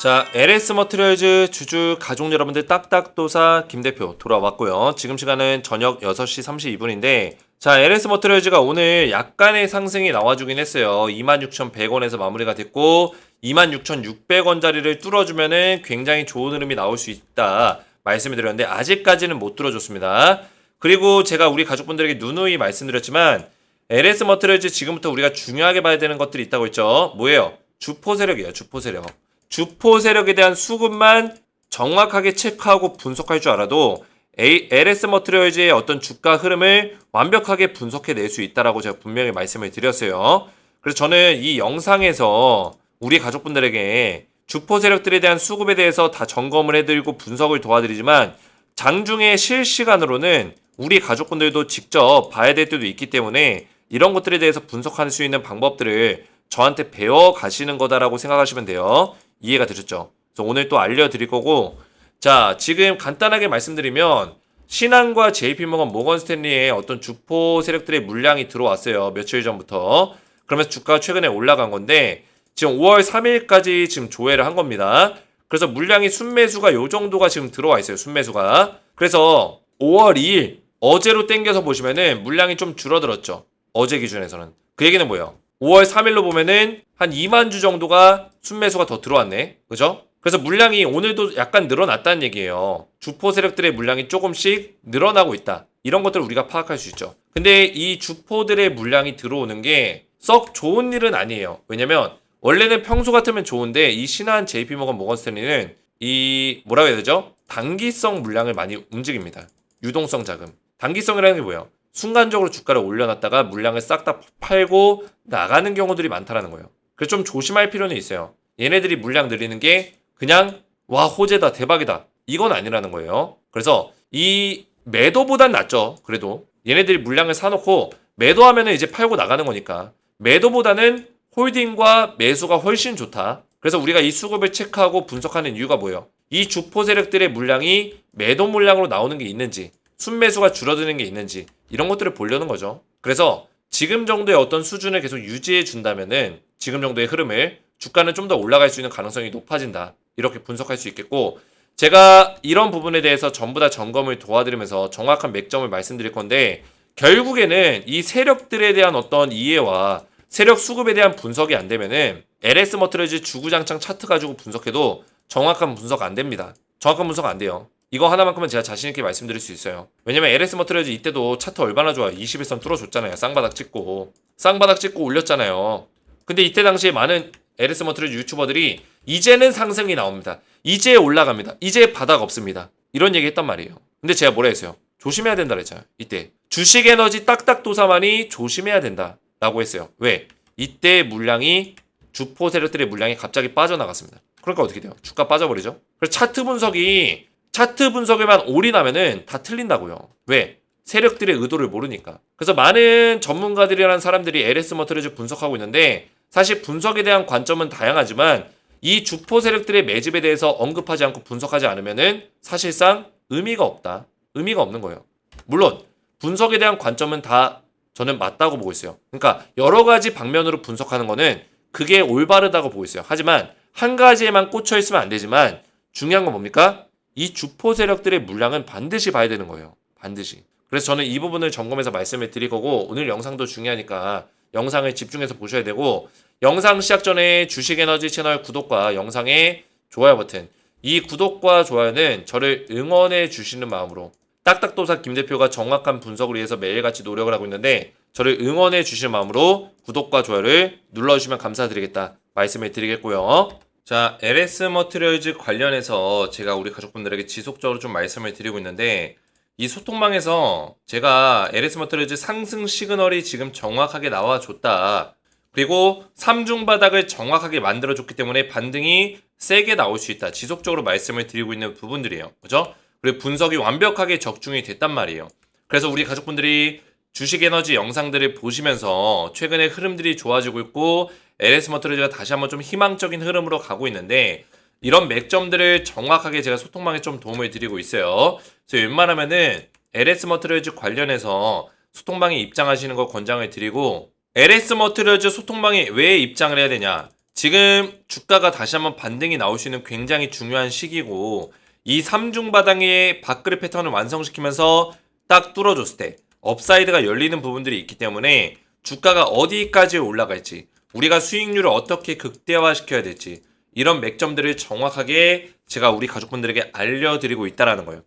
자, LS 머트리얼즈 주주 가족 여러분들 딱딱도사 김 대표 돌아왔고요. 지금 시간은 저녁 6시 32분인데 자, LS 머트리얼즈가 오늘 약간의 상승이 나와주긴 했어요. 26,100원에서 마무리가 됐고 26,600원짜리를 뚫어주면은 굉장히 좋은 흐름이 나올 수 있다 말씀을 드렸는데 아직까지는 못 뚫어줬습니다. 그리고 제가 우리 가족분들에게 누누이 말씀드렸지만 LS 머트리얼즈 지금부터 우리가 중요하게 봐야 되는 것들이 있다고 했죠. 뭐예요? 주포 세력이에요. 주포 세력. 주포 세력에 대한 수급만 정확하게 체크하고 분석할 줄 알아도 LS 머트리얼즈의 어떤 주가 흐름을 완벽하게 분석해 낼 수 있다라고 제가 분명히 말씀을 드렸어요. 그래서 저는 이 영상에서 우리 가족분들에게 주포 세력들에 대한 수급에 대해서 다 점검을 해드리고 분석을 도와드리지만 장중에 실시간으로는 우리 가족분들도 직접 봐야 될 때도 있기 때문에 이런 것들에 대해서 분석할 수 있는 방법들을 저한테 배워 가시는 거다라고 생각하시면 돼요. 이해가 되셨죠? 그래서 오늘 또 알려드릴 거고, 자, 지금 간단하게 말씀드리면, 신한과 JP모건 모건 스탠리의 어떤 주포 세력들의 물량이 들어왔어요. 며칠 전부터. 그러면서 주가가 최근에 올라간 건데, 지금 5월 3일까지 지금 조회를 한 겁니다. 그래서 물량이 순매수가 요 정도가 지금 들어와 있어요. 순매수가. 그래서 5월 2일 어제로 땡겨서 보시면은 물량이 좀 줄어들었죠. 어제 기준에서는. 그 얘기는 뭐예요? 5월 3일로 보면은 한 2만 주 정도가 순매수가 더 들어왔네. 그죠? 그래서 물량이 오늘도 약간 늘어났다는 얘기예요. 주포 세력들의 물량이 조금씩 늘어나고 있다. 이런 것들을 우리가 파악할 수 있죠. 근데 이 주포들의 물량이 들어오는 게 썩 좋은 일은 아니에요. 왜냐면 원래는 평소 같으면 좋은데 이 신한 JP모건 모건스탠리는 이 뭐라고 해야 되죠? 단기성 물량을 많이 움직입니다. 유동성 자금. 단기성이라는 게 뭐예요? 순간적으로 주가를 올려놨다가 물량을 싹 다 팔고 나가는 경우들이 많다라는 거예요. 그래서 좀 조심할 필요는 있어요. 얘네들이 물량 늘리는 게 그냥 와 호재다 대박이다 이건 아니라는 거예요. 그래서 이 매도보단 낫죠. 그래도 얘네들이 물량을 사놓고 매도하면은 이제 팔고 나가는 거니까 매도보다는 홀딩과 매수가 훨씬 좋다. 그래서 우리가 이 수급을 체크하고 분석하는 이유가 뭐예요? 이 주포 세력들의 물량이 매도 물량으로 나오는 게 있는지 순매수가 줄어드는 게 있는지 이런 것들을 보려는 거죠. 그래서 지금 정도의 어떤 수준을 계속 유지해 준다면은 지금 정도의 흐름을 주가는 좀 더 올라갈 수 있는 가능성이 높아진다. 이렇게 분석할 수 있겠고 제가 이런 부분에 대해서 전부 다 점검을 도와드리면서 정확한 맥점을 말씀드릴 건데 결국에는 이 세력들에 대한 어떤 이해와 세력 수급에 대한 분석이 안 되면은 LS 머트리즈 주구장창 차트 가지고 분석해도 정확한 분석 안 됩니다. 정확한 분석 안 돼요. 이거 하나만큼은 제가 자신있게 말씀드릴 수 있어요. 왜냐면 LS 머트리얼즈 이때도 차트 얼마나 좋아요. 21선 뚫어줬잖아요. 쌍바닥 찍고. 쌍바닥 찍고 올렸잖아요. 근데 이때 당시에 많은 머트리얼즈 유튜버들이 이제는 상승이 나옵니다. 이제 올라갑니다. 이제 바닥 없습니다. 이런 얘기 했단 말이에요. 근데 제가 뭐라 했어요? 조심해야 된다 그랬잖아요. 이때. 주식 에너지 딱딱 도사만이 조심해야 된다. 라고 했어요. 왜? 이때 물량이 주포 세력들의 물량이 갑자기 빠져나갔습니다. 그러니까 어떻게 돼요? 주가 빠져버리죠? 그래서 차트 분석이 차트 분석에만 올인하면은 다 틀린다고요. 왜? 세력들의 의도를 모르니까. 그래서 많은 전문가들이라는 사람들이 LS 머트리즈 분석하고 있는데 사실 분석에 대한 관점은 다양하지만 이 주포 세력들의 매집에 대해서 언급하지 않고 분석하지 않으면은 사실상 의미가 없다. 의미가 없는 거예요. 물론 분석에 대한 관점은 다 저는 맞다고 보고 있어요. 그러니까 여러 가지 방면으로 분석하는 거는 그게 올바르다고 보고 있어요. 하지만 한 가지에만 꽂혀 있으면 안 되지만 중요한 건 뭡니까? 이 주포 세력들의 물량은 반드시 봐야 되는 거예요. 반드시. 그래서 저는 이 부분을 점검해서 말씀을 드릴 거고 오늘 영상도 중요하니까 영상을 집중해서 보셔야 되고 영상 시작 전에 주식에너지 채널 구독과 영상의 좋아요 버튼 이 구독과 좋아요는 저를 응원해 주시는 마음으로 딱딱도사 김 대표가 정확한 분석을 위해서 매일같이 노력을 하고 있는데 저를 응원해 주시는 마음으로 구독과 좋아요를 눌러주시면 감사드리겠다 말씀을 드리겠고요. 자, LS 머트리얼즈 관련해서 제가 우리 가족분들에게 지속적으로 좀 말씀을 드리고 있는데 이 소통망에서 제가 LS 머트리얼즈 상승 시그널이 지금 정확하게 나와줬다. 그리고 3중 바닥을 정확하게 만들어줬기 때문에 반등이 세게 나올 수 있다. 지속적으로 말씀을 드리고 있는 부분들이에요. 그죠? 그리고 분석이 완벽하게 적중이 됐단 말이에요. 그래서 우리 가족분들이 주식 에너지 영상들을 보시면서 최근에 흐름들이 좋아지고 있고 LS 머트리즈가 다시 한번 좀 희망적인 흐름으로 가고 있는데 이런 맥점들을 정확하게 제가 소통망에 좀 도움을 드리고 있어요. 그래서 웬만하면은 LS 머트리즈 관련해서 소통방에 입장하시는 거 권장을 드리고 LS 머트리즈 소통방에 왜 입장을 해야 되냐? 지금 주가가 다시 한번 반등이 나올 수 있는 굉장히 중요한 시기고 이 3중 바닥의 밥그릇 패턴을 완성시키면서 딱 뚫어줬을 때 업사이드가 열리는 부분들이 있기 때문에 주가가 어디까지 올라갈지 우리가 수익률을 어떻게 극대화시켜야 될지 이런 맥점들을 정확하게 제가 우리 가족분들에게 알려드리고 있다라는 거예요.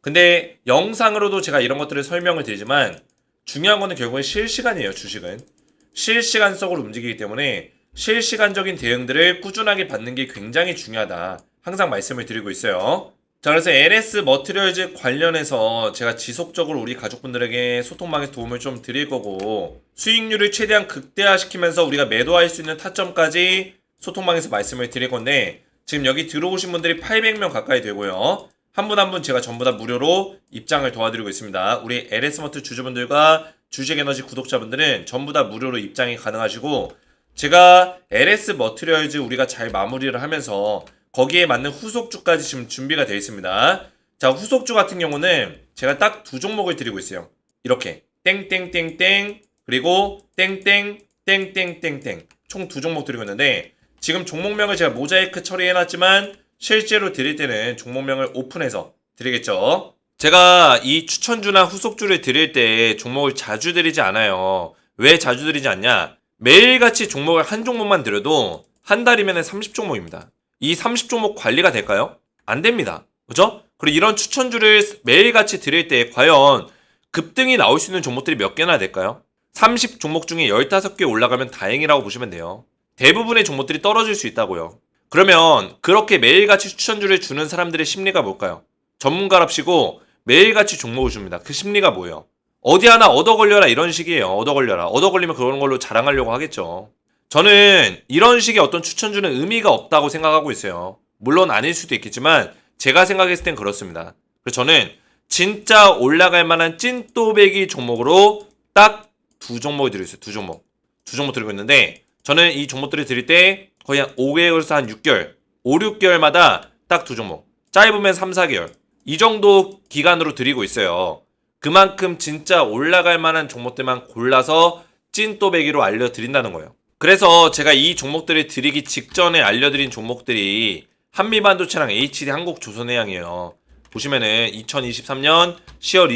근데 영상으로도 제가 이런 것들을 설명을 드리지만 중요한 거는 결국엔 실시간이에요, 주식은. 실시간적으로 움직이기 때문에 실시간적인 대응들을 꾸준하게 받는 게 굉장히 중요하다. 항상 말씀을 드리고 있어요. 자, 그래서 LS 머티리얼즈 관련해서 제가 지속적으로 우리 가족분들에게 소통망에서 도움을 좀 드릴 거고 수익률을 최대한 극대화시키면서 우리가 매도할 수 있는 타점까지 소통망에서 말씀을 드릴 건데 지금 여기 들어오신 분들이 800명 가까이 되고요. 한 분 한분 제가 전부 다 무료로 입장을 도와드리고 있습니다. 우리 LS머트 주주분들과 주식에너지 구독자분들은 전부 다 무료로 입장이 가능하시고 제가 LS 머티리얼즈 우리가 잘 마무리를 하면서 거기에 맞는 후속주까지 지금 준비가 되어 있습니다. 자, 후속주 같은 경우는 제가 딱 두 종목을 드리고 있어요. 이렇게 땡땡땡땡 그리고 땡땡 땡땡땡땡 총 두 종목 드리고 있는데 지금 종목명을 제가 모자이크 처리해놨지만 실제로 드릴 때는 종목명을 오픈해서 드리겠죠. 제가 이 추천주나 후속주를 드릴 때 종목을 자주 드리지 않아요. 왜 자주 드리지 않냐? 매일같이 종목을 한 종목만 드려도 한 달이면 30종목입니다. 이 30종목 관리가 될까요? 안 됩니다. 그죠? 그리고 이런 추천주를 매일같이 드릴 때 과연 급등이 나올 수 있는 종목들이 몇 개나 될까요? 30 종목 중에 15개 올라가면 다행이라고 보시면 돼요. 대부분의 종목들이 떨어질 수 있다고요. 그러면 그렇게 매일같이 추천주를 주는 사람들의 심리가 뭘까요? 전문가랍시고 매일같이 종목을 줍니다. 그 심리가 뭐예요? 어디 하나 얻어 걸려라 이런 식이에요. 얻어 걸려라. 얻어 걸리면 그런 걸로 자랑하려고 하겠죠. 저는 이런 식의 어떤 추천주는 의미가 없다고 생각하고 있어요. 물론 아닐 수도 있겠지만 제가 생각했을 땐 그렇습니다. 그래서 저는 진짜 올라갈 만한 찐또배기 종목으로 딱 두 종목을 드리고 있어요. 두 종목. 두 종목 드리고 있는데 저는 이 종목들을 드릴 때 거의 한 5개월에서 한 6개월, 5, 6개월마다 딱 두 종목. 짧으면 3, 4개월. 이 정도 기간으로 드리고 있어요. 그만큼 진짜 올라갈 만한 종목들만 골라서 찐또배기로 알려드린다는 거예요. 그래서 제가 이 종목들을 드리기 직전에 알려드린 종목들이 한미반도체랑 HD 한국조선해양이에요. 보시면은 2023년 10월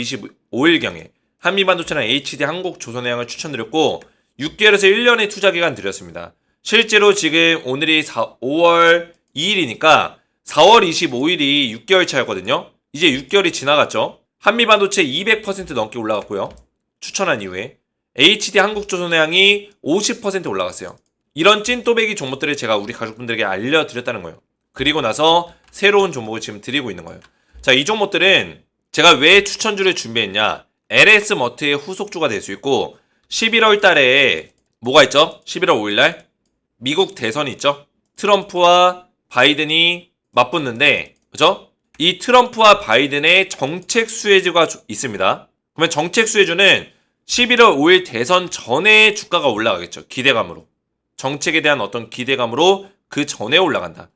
25일경에 한미반도체랑 HD 한국조선해양을 추천드렸고 6개월에서 1년의 투자 기간 드렸습니다. 실제로 지금 오늘이 4, 5월 2일이니까 4월 25일이 6개월 차였거든요. 이제 6개월이 지나갔죠. 한미 반도체 200% 넘게 올라갔고요. 추천한 이후에 HD 한국조선해양이 50% 올라갔어요. 이런 찐또배기 종목들을 제가 우리 가족분들에게 알려드렸다는 거예요. 그리고 나서 새로운 종목을 지금 드리고 있는 거예요. 자, 이 종목들은 제가 왜 추천주를 준비했냐? LS 머트의 후속주가 될 수 있고 11월 달에 뭐가 있죠? 11월 5일 날 미국 대선이 있죠. 트럼프와 바이든이 맞붙는데 그죠? 이 트럼프와 바이든의 정책 수혜주가 주- 있습니다. 그러면 정책 수혜주는 11월 5일 대선 전에 주가가 올라가겠죠. 기대감으로. 정책에 대한 어떤 기대감으로 그 전에 올라간다.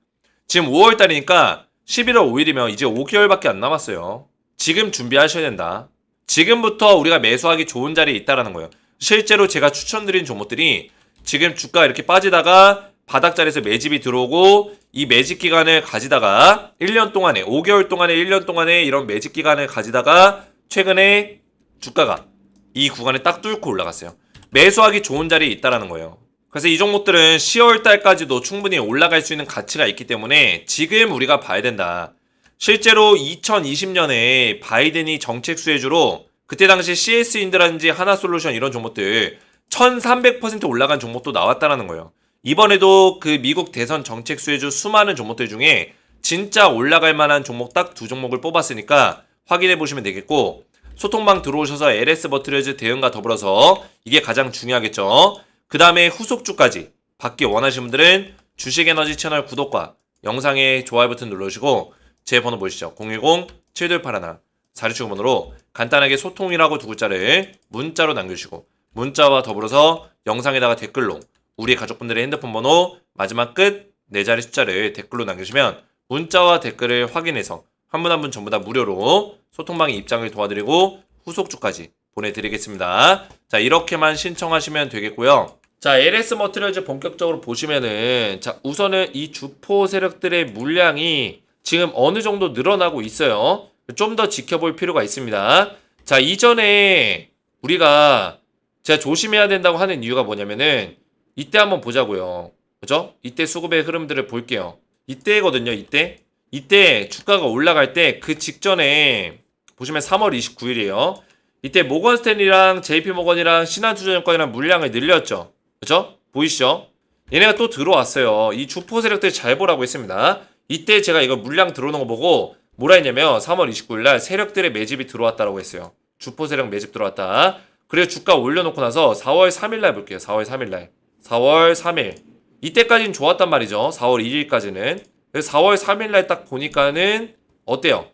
지금 5월 달이니까 11월 5일이면 이제 5개월밖에 안 남았어요. 지금 준비하셔야 된다. 지금부터 우리가 매수하기 좋은 자리에 있다라는 거예요. 실제로 제가 추천드린 종목들이 지금 주가 이렇게 빠지다가 바닥자리에서 매집이 들어오고 이 매집 기간을 가지다가 1년 동안에 5개월 동안에 1년 동안에 이런 매집 기간을 가지다가 최근에 주가가 이 구간에 딱 뚫고 올라갔어요. 매수하기 좋은 자리에 있다라는 거예요. 그래서 이 종목들은 10월 달까지도 충분히 올라갈 수 있는 가치가 있기 때문에 지금 우리가 봐야 된다. 실제로 2020년에 바이든이 정책 수혜주로 그때 당시 CS인드라든지 하나솔루션 이런 종목들 1300% 올라간 종목도 나왔다라는 거예요. 이번에도 그 미국 대선 정책 수혜주 수많은 종목들 중에 진짜 올라갈 만한 종목 딱 두 종목을 뽑았으니까 확인해 보시면 되겠고 소통방 들어오셔서 LS 버트레즈 대응과 더불어서 이게 가장 중요하겠죠. 그 다음에 후속주까지 받기 원하시는 분들은 주식에너지 채널 구독과 영상에 좋아요 버튼 눌러주시고 제 번호 보시죠. 010-7281 사리추구 번호로 간단하게 소통이라고 두 글자를 문자로 남겨주시고 문자와 더불어서 영상에다가 댓글로 우리 가족분들의 핸드폰 번호 마지막 끝 네 자리 숫자를 댓글로 남겨주시면 문자와 댓글을 확인해서 한 분 한 분 전부 다 무료로 소통방에 입장을 도와드리고 후속주까지 보내드리겠습니다. 자 이렇게만 신청하시면 되겠고요. 자, LS 머트리얼즈 본격적으로 보시면은 자, 우선은 이 주포 세력들의 물량이 지금 어느 정도 늘어나고 있어요. 좀 더 지켜볼 필요가 있습니다. 자, 이전에 우리가 제가 조심해야 된다고 하는 이유가 뭐냐면은 이때 한번 보자고요. 그죠? 이때 수급의 흐름들을 볼게요. 이때거든요, 이때. 이때 주가가 올라갈 때 그 직전에 보시면 3월 29일이에요. 이때 모건 스탠리랑 JP 모건이랑 신한투자증권이랑 물량을 늘렸죠. 그죠? 보이시죠? 얘네가 또 들어왔어요. 이 주포 세력들 잘 보라고 했습니다. 이때 제가 이거 물량 들어오는 거 보고 뭐라 했냐면 3월 29일 날 세력들의 매집이 들어왔다라고 했어요. 주포 세력 매집 들어왔다. 그리고 주가 올려놓고 나서 4월 3일 날 볼게요. 4월 3일 날. 4월 3일. 이때까지는 좋았단 말이죠. 4월 1일까지는. 그래서 4월 3일 날 딱 보니까는 어때요?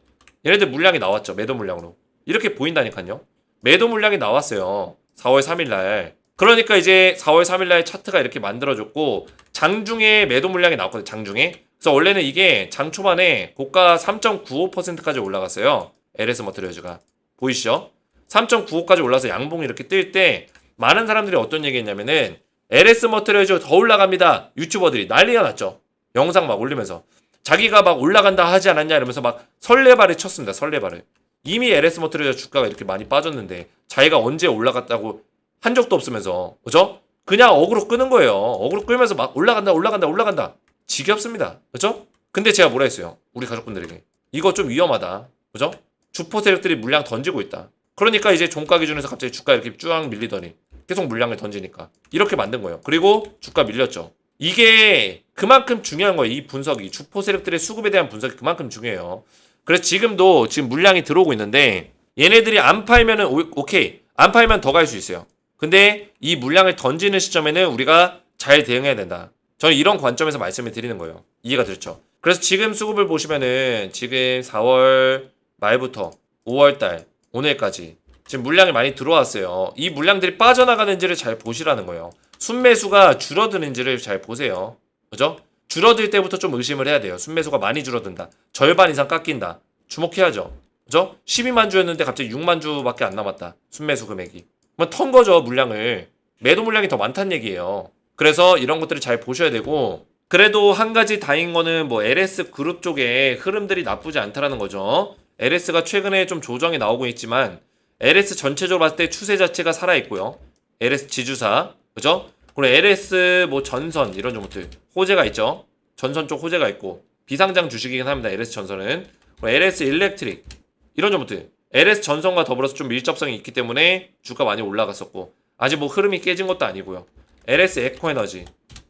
얘네들 물량이 나왔죠. 매도 물량으로. 이렇게 보인다니까요. 매도 물량이 나왔어요. 4월 3일 날. 그러니까 이제 4월 3일 날 차트가 이렇게 만들어졌고 장중에 매도 물량이 나왔거든요. 장중에. 그래서 원래는 이게 장 초반에 고가 3.95%까지 올라갔어요. LS 머트리얼즈가. 보이시죠? 3.95까지 올라서 양봉이 이렇게 뜰 때 많은 사람들이 어떤 얘기 했냐면은 LS 머트리얼즈 더 올라갑니다. 유튜버들이 난리가 났죠. 영상 막 올리면서 자기가 막 올라간다 하지 않았냐 이러면서 막 설레발을 쳤습니다. 설레발을. 이미 LS 머트리얼즈 주가가 이렇게 많이 빠졌는데 자기가 언제 올라갔다고 한 적도 없으면서 그죠? 그냥 어그로 끄는 거예요. 어그로 끌면서 막 올라간다 올라간다 올라간다. 지겹습니다. 그죠? 근데 제가 뭐라 했어요? 우리 가족분들에게. 이거 좀 위험하다. 그죠? 주포 세력들이 물량 던지고 있다. 그러니까 이제 종가 기준에서 갑자기 주가 이렇게 쭉 밀리더니 계속 물량을 던지니까 이렇게 만든 거예요. 그리고 주가 밀렸죠. 이게 그만큼 중요한 거예요. 이 분석이 주포 세력들의 수급에 대한 분석이 그만큼 중요해요. 그래서 지금도 지금 물량이 들어오고 있는데 얘네들이 안 팔면은 오- 오케이 안 팔면 더 갈 수 있어요. 근데 이 물량을 던지는 시점에는 우리가 잘 대응해야 된다. 저는 이런 관점에서 말씀을 드리는 거예요. 이해가 됐죠? 그래서 지금 수급을 보시면은 지금 4월 말부터 5월 달 오늘까지 지금 물량이 많이 들어왔어요. 이 물량들이 빠져나가는지를 잘 보시라는 거예요. 순매수가 줄어드는지를 잘 보세요. 그죠? 줄어들 때부터 좀 의심을 해야 돼요. 순매수가 많이 줄어든다. 절반 이상 깎인다. 주목해야죠. 그죠? 12만 주였는데 갑자기 6만 주밖에 안 남았다. 순매수 금액이. 그러면 턴 거죠, 물량을. 매도 물량이 더 많다는 얘기예요. 그래서 이런 것들을 잘 보셔야 되고 그래도 한 가지 다인 거는 뭐 LS 그룹 쪽에 흐름들이 나쁘지 않다라는 거죠. LS가 최근에 좀 조정이 나오고 있지만 LS 전체적으로 봤을 때 추세 자체가 살아 있고요. LS 지주사, 그죠? 그리고 LS 뭐 전선 이런 종목들 호재가 있죠. 전선 쪽 호재가 있고 비상장 주식이긴 합니다. LS 전선은 LS 일렉트릭 이런 종목들 LS 전선과 더불어서 좀 밀접성이 있기 때문에 주가 많이 올라갔었고 아직 뭐 흐름이 깨진 것도 아니고요. LS 에코 에너지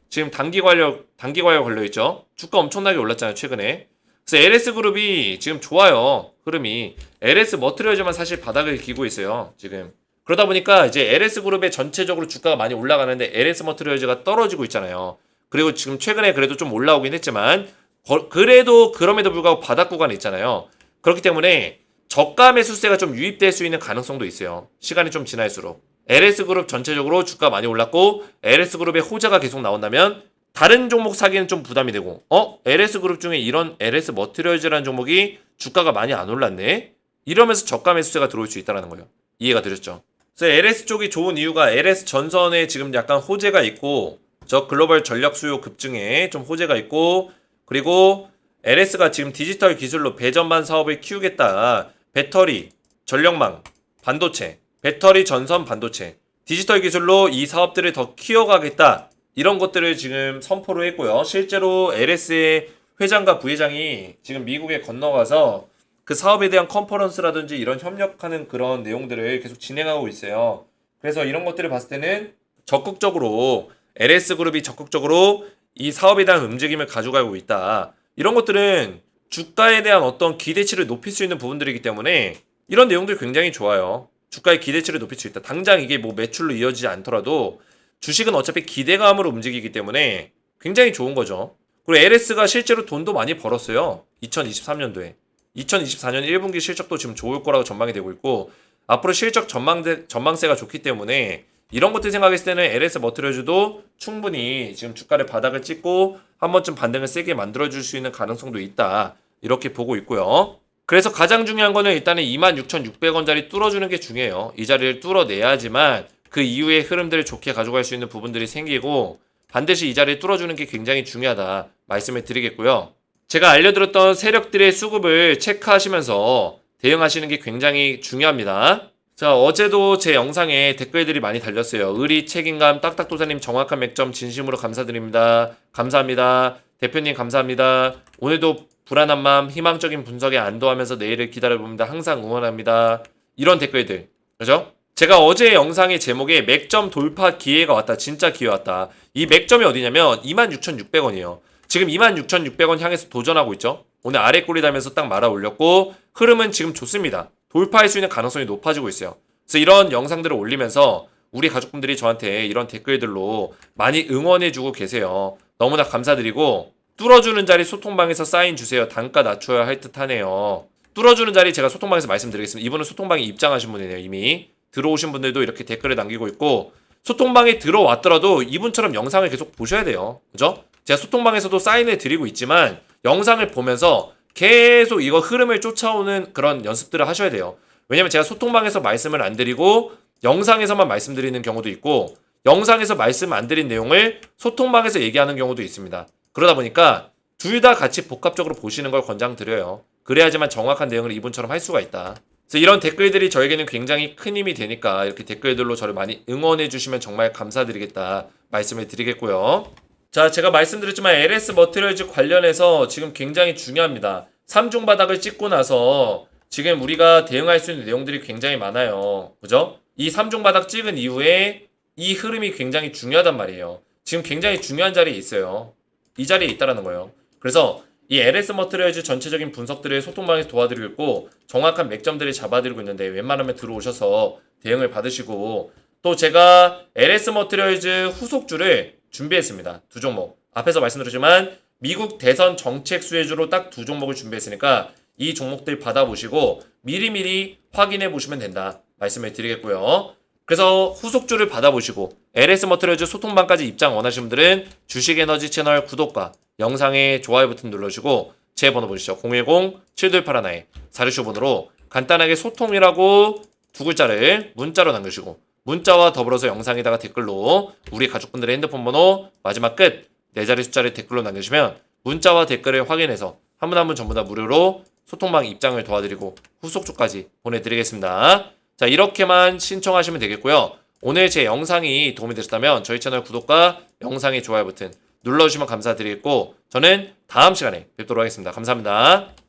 지금 단기 관련 단기 관련 걸려 있죠. 주가 엄청나게 올랐잖아요 최근에. 그래서 LS 그룹이 지금 좋아요 흐름이 LS 머트리얼즈만 사실 바닥을 기고 있어요 지금. 그러다 보니까 이제 LS 그룹의 전체적으로 주가가 많이 올라가는데 LS 머트리얼즈가 떨어지고 있잖아요. 그리고 지금 최근에 그래도 좀 올라오긴 했지만 거- 그래도 그럼에도 불구하고 바닥 구간이 있잖아요. 그렇기 때문에 저가 매수세가 좀 유입될 수 있는 가능성도 있어요. 시간이 좀 지날수록. LS 그룹 전체적으로 주가 많이 올랐고 LS 그룹의 호재가 계속 나온다면 다른 종목 사기는 좀 부담이 되고 어? LS 그룹 중에 이런 LS 머티리얼즈라는 종목이 주가가 많이 안 올랐네. 이러면서 저가 매수세가 들어올 수 있다는 거예요. 이해가 되셨죠? 그래서 LS 쪽이 좋은 이유가 LS 전선에 지금 약간 호재가 있고 저 글로벌 전략 수요 급증에 좀 호재가 있고 그리고 LS가 지금 디지털 기술로 배전반 사업을 키우겠다. 배터리, 전력망, 반도체, 배터리 전선 반도체, 디지털 기술로 이 사업들을 더 키워가겠다. 이런 것들을 지금 선포를 했고요. 실제로 LS의 회장과 부회장이 지금 미국에 건너가서 그 사업에 대한 컨퍼런스라든지 이런 협력하는 그런 내용들을 계속 진행하고 있어요. 그래서 이런 것들을 봤을 때는 적극적으로 LS 그룹이 적극적으로 이 사업에 대한 움직임을 가져가고 있다. 이런 것들은 주가에 대한 어떤 기대치를 높일 수 있는 부분들이기 때문에 이런 내용들 굉장히 좋아요. 주가의 기대치를 높일 수 있다. 당장 이게 뭐 매출로 이어지지 않더라도 주식은 어차피 기대감으로 움직이기 때문에 굉장히 좋은 거죠. 그리고 LS가 실제로 돈도 많이 벌었어요. 2023년도에. 2024년 1분기 실적도 지금 좋을 거라고 전망이 되고 있고 앞으로 실적 전망대, 전망세가 좋기 때문에 이런 것들 생각했을 때는 LS 머트리얼즈도 충분히 지금 주가를 바닥을 찍고 한 번쯤 반등을 세게 만들어줄 수 있는 가능성도 있다. 이렇게 보고 있고요. 그래서 가장 중요한 거는 일단은 26,600원짜리 뚫어주는 게 중요해요. 이 자리를 뚫어내야지만 그 이후의 흐름들을 좋게 가져갈 수 있는 부분들이 생기고 반드시 이 자리를 뚫어주는 게 굉장히 중요하다 말씀을 드리겠고요. 제가 알려드렸던 세력들의 수급을 체크하시면서 대응하시는 게 굉장히 중요합니다. 자, 어제도 제 영상에 댓글들이 많이 달렸어요. 의리, 책임감, 딱딱도사님 정확한 맥점 진심으로 감사드립니다. 감사합니다. 대표님 감사합니다. 오늘도 불안한 마음, 희망적인 분석에 안도하면서 내일을 기다려봅니다. 항상 응원합니다. 이런 댓글들. 그죠? 제가 어제 영상의 제목에 맥점 돌파 기회가 왔다. 진짜 기회 왔다. 이 맥점이 어디냐면 26,600원이에요. 지금 26,600원 향해서 도전하고 있죠. 오늘 아래 꼬리 달면서 딱 말아 올렸고 흐름은 지금 좋습니다. 돌파할 수 있는 가능성이 높아지고 있어요. 그래서 이런 영상들을 올리면서 우리 가족분들이 저한테 이런 댓글들로 많이 응원해주고 계세요. 너무나 감사드리고 뚫어주는 자리 소통방에서 사인 주세요. 단가 낮춰야 할 듯하네요. 뚫어주는 자리 제가 소통방에서 말씀드리겠습니다. 이분은 소통방에 입장하신 분이네요. 이미 들어오신 분들도 이렇게 댓글을 남기고 있고 소통방에 들어왔더라도 이분처럼 영상을 계속 보셔야 돼요. 그죠? 제가 소통방에서도 사인을 드리고 있지만 영상을 보면서 계속 이거 흐름을 쫓아오는 그런 연습들을 하셔야 돼요. 왜냐면 제가 소통방에서 말씀을 안 드리고 영상에서만 말씀드리는 경우도 있고 영상에서 말씀 안 드린 내용을 소통방에서 얘기하는 경우도 있습니다. 그러다 보니까 둘 다 같이 복합적으로 보시는 걸 권장드려요. 그래야지만 정확한 내용을 이분처럼 할 수가 있다. 그래서 이런 댓글들이 저에게는 굉장히 큰 힘이 되니까 이렇게 댓글들로 저를 많이 응원해 주시면 정말 감사드리겠다 말씀을 드리겠고요. 자, 제가 말씀드렸지만 LS 머티리얼즈 관련해서 지금 굉장히 중요합니다. 3중 바닥을 찍고 나서 지금 우리가 대응할 수 있는 내용들이 굉장히 많아요. 그죠? 이 3중 바닥 찍은 이후에 이 흐름이 굉장히 중요하단 말이에요. 지금 굉장히 중요한 자리에 있어요. 이 자리에 있다라는 거예요. 그래서 이 LS 머티리얼즈 전체적인 분석들을 소통방에서 도와드리고 있고 정확한 맥점들을 잡아드리고 있는데 웬만하면 들어오셔서 대응을 받으시고 또 제가 LS 머티리얼즈 후속주를 준비했습니다. 두 종목. 앞에서 말씀드렸지만 미국 대선 정책 수혜주로 딱 두 종목을 준비했으니까 이 종목들 받아보시고 미리미리 확인해 보시면 된다. 말씀을 드리겠고요. 그래서 후속주를 받아보시고 LS 머티리얼즈 소통방까지 입장 원하시는 분들은 주식에너지 채널 구독과 영상에 좋아요 버튼 눌러주시고 제 번호 보시죠. 010-7281에 465번으로 간단하게 소통이라고 두 글자를 문자로 남겨주시고 문자와 더불어서 영상에다가 댓글로 우리 가족분들의 핸드폰 번호 마지막 끝 네 자리 숫자를 댓글로 남겨주시면 문자와 댓글을 확인해서 한 분 한 분 전부 다 무료로 소통방 입장을 도와드리고 후속주까지 보내드리겠습니다. 자 이렇게만 신청하시면 되겠고요. 오늘 제 영상이 도움이 되셨다면 저희 채널 구독과 영상의 좋아요 버튼 눌러주시면 감사드리겠고 저는 다음 시간에 뵙도록 하겠습니다. 감사합니다.